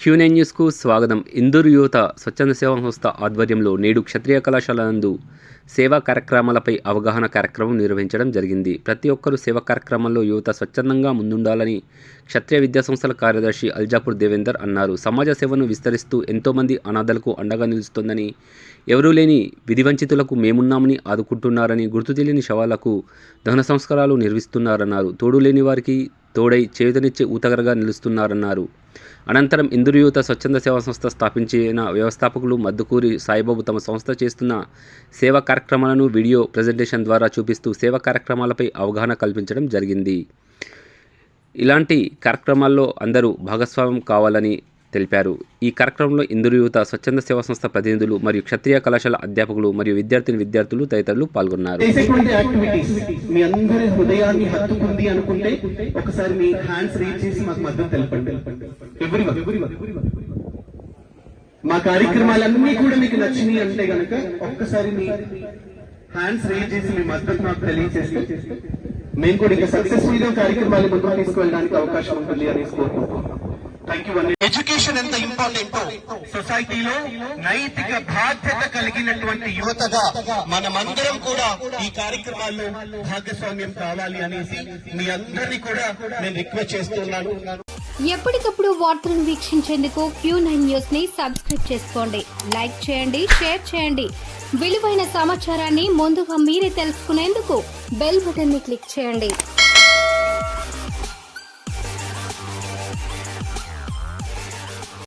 Quinine న్యూస్కు స్వాగతం. ఇందూరు యువత స్వచ్ఛంద సేవా సంస్థ ఆధ్వర్యంలో నేడు క్షత్రియ కళాశాల నందు సేవా కార్యక్రమాలపై అవగాహన కార్యక్రమం నిర్వహించడం జరిగింది. ప్రతి ఒక్కరూ సేవా కార్యక్రమంలో యువత స్వచ్ఛందంగా ముందుండాలని క్షత్రియ విద్యా సంస్థల కార్యదర్శి అల్జాపూర్ దేవేందర్ అన్నారు. సమాజ సేవను విస్తరిస్తూ ఎంతోమంది అనాథలకు అండగా నిలుస్తోందని ఎవరూ లేని విధివంచితులకు మేమున్నామని ఆదుకుంటున్నారని గుర్తు తెలియని శవాలకు దహన సంస్కారాలు నిర్వహిస్తున్నారన్నారు. తోడు లేని వారికి తోడై చేతనిచ్చే ఊతగరగా నిలుస్తున్నారన్నారు. అనంతరం ఇందురు యువత స్వచ్ఛంద సేవా సంస్థ స్థాపించిన వ్యవస్థాపకులు మద్దుకూరి సాయిబాబు తమ సంస్థ చేస్తున్న సేవా కార్యక్రమాలను వీడియో ప్రజెంటేషన్ ద్వారా చూపిస్తూ సేవా కార్యక్రమాలపై అవగాహన కల్పించడం జరిగింది. ఇలాంటి కార్యక్రమాల్లో అందరూ భాగస్వామ్యం కావాలని తెలిపారు. ఈ కార్యక్రమంలో ఇందురు యువత స్వచ్ఛంద సేవా సంస్థ ప్రతినిధులు మరియు క్షత్రియ కళాశాల అధ్యాపకులు మరియు విద్యార్థిని విద్యార్థులు తదితరులు పాల్గొన్నారు. మీ అందరి హృదయాన్ని హత్తుకుంది అనుకుంటే ఒకసారి మీ హ్యాండ్స్ రీచ్ చేసి మాకు మద్దతు తెలపండి. మా కార్యక్రమాలన్నీ కూడా మీకు నచ్చినాయి అంటే గనక ఒక్కసారి మీ హ్యాండ్స్ రేజ్ చేసి మీ మద్దతు మాకు తెలియజేస్తే మేము కూడా ఇంకా సక్సెస్ఫుల్గా కార్యక్రమాలు ముందుకు తీసుకువెళ్ళడానికి అవకాశం ఉంటుంది అనేసి కోరుకుంటున్నాం. ఎడ్యుకేషన్ ఎంత ఇంపార్టెంట్ సొసైటీలో నైతిక బాధ్యత కలిగినటువంటి యువతగా మనమందరం కూడా ఈ కార్యక్రమాల్లో భాగస్వామ్యం కావాలి అనేసి మీ అందరినీ కూడా నేను రిక్వెస్ట్ చేస్తున్నాను. ఎప్పటికప్పుడు వార్తలను వీక్షించేందుకు క్యూ నైన్ న్యూస్ని సబ్స్క్రైబ్ చేసుకోండి. లైక్ చేయండి షేర్ చేయండి. విలువైన సమాచారాన్ని ముందుగా మీరే తెలుసుకునేందుకు బెల్ బటన్ని క్లిక్ చేయండి.